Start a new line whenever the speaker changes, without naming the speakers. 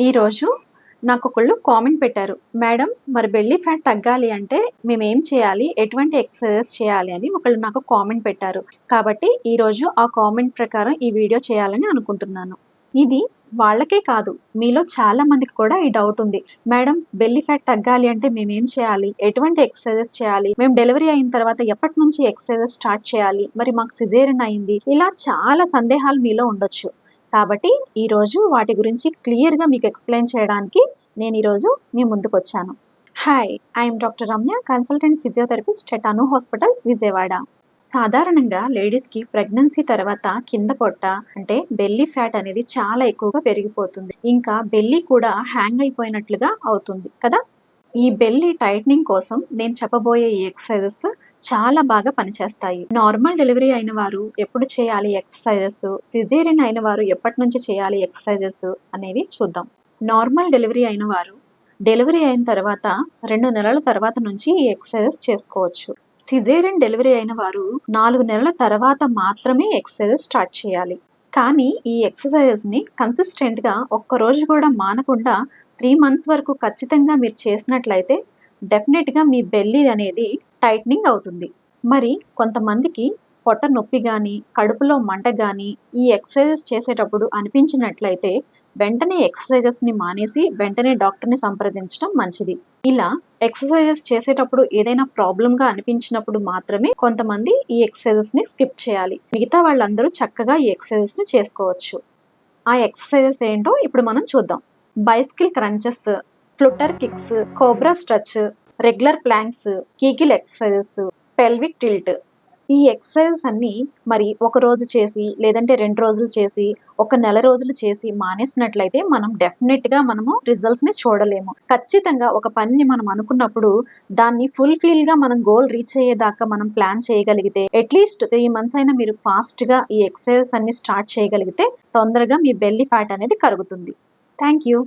ఈరోజు నాకు ఒకళ్ళు కామెంట్ పెట్టారు. మేడం మరి బెల్లీ ఫ్యాట్ తగ్గాలి అంటే మేము ఏం చేయాలి? ఎటువంటి ఎక్సర్సైజెస్ చేయాలి? అని ఒకళ్ళు నాకు కామెంట్ పెట్టారు. కాబట్టి ఈరోజు ఆ కామెంట్ ప్రకారం ఈ వీడియో చేయాలని అనుకుంటున్నాను. ఇది వాళ్ళకే కాదు మీలో చాలా మందికి కూడా ఈ డౌట్ ఉంది. మేడం బెల్లీ ఫ్యాట్ తగ్గాలి అంటే మేము ఏం చేయాలి? ఎటువంటి ఎక్సర్సైజెస్ చేయాలి? మేము డెలివరీ అయిన తర్వాత ఎప్పటి నుంచి ఎక్సర్సైజెస్ స్టార్ట్ చేయాలి? మరి మాకు సిజేరియన్ అయింది? ఇలా చాలా సందేహాలు మీలో ఉండొచ్చు. కాబట్టి ఈరోజు వాటి గురించి క్లియర్గా మీకు ఎక్స్ప్లెయిన్ చేయడానికి నేను ఈరోజు మీ ముందుకు వచ్చాను. Hi I'm doctor Ramya consultant physiotherapist at Anu Hospitals Vijayawada సాధారణంగా లేడీస్కి ప్రెగ్నెన్సీ తర్వాత కింద పొట్ట అంటే బెల్లీ ఫ్యాట్ అనేది చాలా ఎక్కువగా పెరిగిపోతుంది. ఇంకా బెల్లీ కూడా హ్యాంగ్ అయిపోయినట్లుగా అవుతుంది కదా? ఈ బెల్లీ టైట్నింగ్ కోసం నేను చెప్పబోయే ఈ ఎక్సర్సైజెస్ చాలా బాగా పనిచేస్తాయి. నార్మల్ డెలివరీ అయిన వారు ఎప్పుడు చేయాలి ఎక్సర్సైజెస్ సిజేరియన్ అయిన వారు ఎప్పటి నుంచి చేయాలి ఎక్సర్సైజెస్ అనేవి చూద్దాం. నార్మల్ డెలివరీ అయిన వారు డెలివరీ అయిన తర్వాత రెండు నెలల తర్వాత నుంచి ఈ ఎక్సర్సైజెస్ చేసుకోవచ్చు. సిజేరియన్ డెలివరీ అయిన వారు నాలుగు నెలల తర్వాత మాత్రమే ఎక్సర్సైజెస్ స్టార్ట్ చేయాలి. కానీ ఈ ఎక్సర్సైజెస్ని కన్సిస్టెంట్గా ఒక్క రోజు కూడా మానకుండా త్రీ మంత్స్ వరకు ఖచ్చితంగా మీరు చేసినట్లయితే డెఫినెట్గా మీ బెల్లీ అనేది టైట్నింగ్ అవుతుంది. మరి కొంతమందికి పొట్ట నొప్పి కానీ కడుపులో మంట కానీ ఈ ఎక్సర్సైజెస్ చేసేటప్పుడు అనిపించినట్లయితే వెంటనే ఎక్సర్సైజెస్ని మానేసి వెంటనే డాక్టర్ని సంప్రదించడం మంచిది. ఇలా ఎక్సర్సైజెస్ చేసేటప్పుడు ఏదైనా ప్రాబ్లంగా అనిపించినప్పుడు మాత్రమే కొంతమంది ఈ ఎక్సర్సైజెస్ని స్కిప్ చేయాలి. మిగతా వాళ్ళందరూ చక్కగా ఈ ఎక్సర్సైజెస్ని చేసుకోవచ్చు. ఆ ఎక్సర్సైజెస్ ఏంటో ఇప్పుడు మనం చూద్దాం. Bicycle crunches flutter kicks cobra stretch regular planks kegel exercises pelvic tilt. ఈ ఎక్సర్సైజెస్ అన్నీ మరి ఒక రోజు చేసి లేదంటే రెండు రోజులు చేసి ఒక నెల రోజులు చేసి మానేసినట్లయితే మనం డెఫినెట్గా మనము రిజల్ట్స్ని చూడలేము. ఖచ్చితంగా ఒక పనిని మనం అనుకున్నప్పుడు దాన్ని ఫుల్ఫిల్గా మనం గోల్ రీచ్ అయ్యేదాకా మనం ప్లాన్ చేయగలిగితే అట్లీస్ట్ త్రీ మంత్స్ అయినా మీరు ఫాస్ట్గా ఈ ఎక్సర్సైజెస్ అన్ని స్టార్ట్ చేయగలిగితే తొందరగా మీ బెల్లీ ఫ్యాట్ అనేది కరుగుతుంది. Thank you.